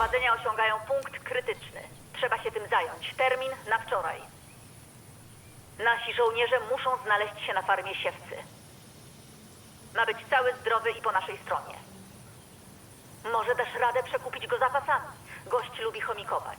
ostrzegają punkt krytyczny. Trzeba się tym zająć. Termin na wczoraj. Nasi żołnierze muszą znaleźć się na farmie siewcy. Ma być cały zdrowy i po naszej stronie. Może dasz radę przekupić go zapasami. Gość lubi chomikować.